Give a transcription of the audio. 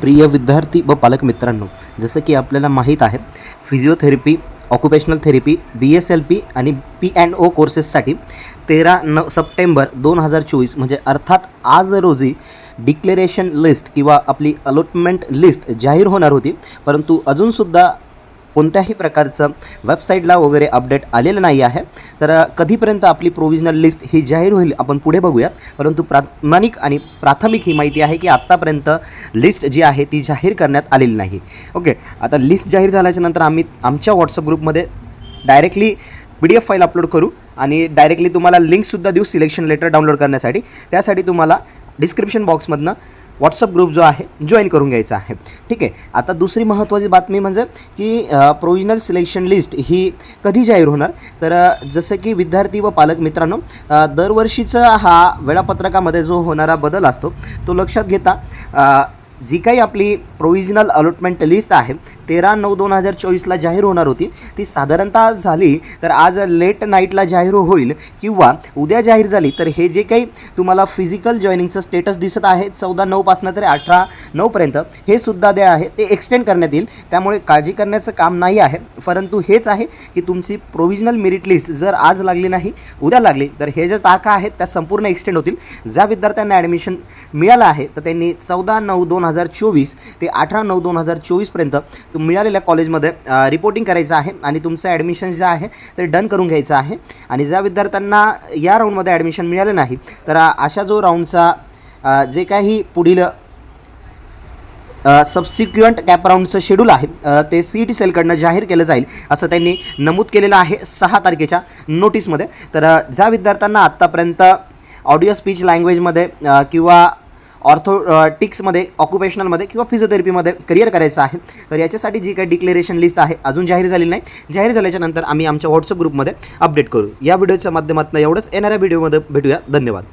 प्रिय विद्यार्थी व पालक मित्रांनो जसं की आपल्याला माहीत आहे physiotherapy occupational therapy B S L P आणि पी अँड ओ कोर्सेससाठी तेरा नऊ सप्टेंबर दोन हजार चोवीस म्हणजे अर्थात आज रोजी डिक्लेरेशन लिस्ट किंवा आपली अलॉटमेंट लिस्ट जाहीर होणार होती. परंतु अजूनसुद्धा कोणत्याही प्रकारचं वेबसाईटला वगैरे अपडेट आलेलं नाही आहे. तर कधीपर्यंत आपली प्रोविजनल लिस्ट ही जाहीर होईल आपण पुढे बघूयात. परंतु प्रामाणिक आणि प्राथमिक ही माहिती आहे की आत्तापर्यंत लिस्ट जी आहे ती जाहीर करण्यात आलेली नाही. ओके आता लिस्ट जाहीर झाल्याच्यानंतर आम्ही आमच्या व्हॉट्सअप ग्रुपमध्ये directly P D F file upload करू आणि डायरेक्टली तुम्हाला लिंकसुद्धा देऊ सिलेक्शन लेटर डाउनलोड करण्यासाठी. त्यासाठी तुम्हाला डिस्क्रिप्शन बॉक्समधनं व्हॉट्सअप ग्रुप जो आहे जॉईन करून घ्यायचा आहे. ठीक आहे? आता दुसरी महत्त्वाची बातमी म्हणजे की प्रोविजनल सिलेक्शन लिस्ट ही कधी जाहीर होणार? तर जसं की विद्यार्थी व पालक मित्रांनो दरवर्षीचा हा वेळापत्रकामध्ये जो होणारा बदल असतो तो लक्षात घेता जी काही आपली प्रोविजनल अलॉटमेंट लिस्ट आहे तेरा नऊ दोन हजार चोवीसला जाहीर होणार होती. ती साधारणतः झाली तर आज लेट नाईटला जाहीर होईल किंवा उद्या जाहीर झाली तर हे जे काही तुम्हाला फिजिकल जॉईनिंगचं स्टेटस दिसत आहे चौदा नऊपासनं तर अठरा नऊपर्यंत हे सुद्धा जे आहे ते एक्सटेंड करण्यात येईल. त्यामुळे काळजी करण्याचं काम नाही आहे. परंतु हेच आहे की तुमची प्रोविजनल मेरिट लिस्ट जर आज लागली नाही उद्या लागली तर हे ज्या तारखा आहेत त्या संपूर्ण एक्सटेंड होतील. ज्या विद्यार्थ्यांना ॲडमिशन मिळालं आहे तर त्यांनी चौदा नऊ दोन हजार चोवीस ते अठरा नऊ दोन हजार चोवीसपर्यंत मिळालेल्या कॉलेजमध्ये रिपोर्टिंग करायचं आहे आणि तुमचं ॲडमिशन जे आहे ते डन करून घ्यायचं आहे. आणि ज्या विद्यार्थ्यांना या राऊंडमध्ये ॲडमिशन मिळालं नाही तर अशा जो राऊंडचा जे काही पुढील सबसिक्युअंट कॅप राऊंडचं शेड्यूल आहे ते सी टी सेलकडनं जाहीर केलं जाईल असं त्यांनी नमूद केलेलं आहे सहा तारखेच्या नोटीसमध्ये तर ज्या विद्यार्थ्यांना आत्तापर्यंत ऑडिओ स्पीच लँग्वेजमध्ये किंवा ऑर्थोटिक्समध्ये ऑक्युपेशनलमध्ये किंवा फिजिओथेरपीमध्ये करिअर करायचं आहे. तर याच्यासाठी जी काही डिक्लेरेशन लिस्ट आहे अजून जाहीर झालेली नाही. जाहीर झाल्याच्यानंतर आम्ही आमच्या व्हॉट्सअप ग्रुपमध्ये अपडेट करू. या व्हिडिओच्या माध्यमातून एवढंच. येणाऱ्या व्हिडिओमध्ये भेटूया. धन्यवाद.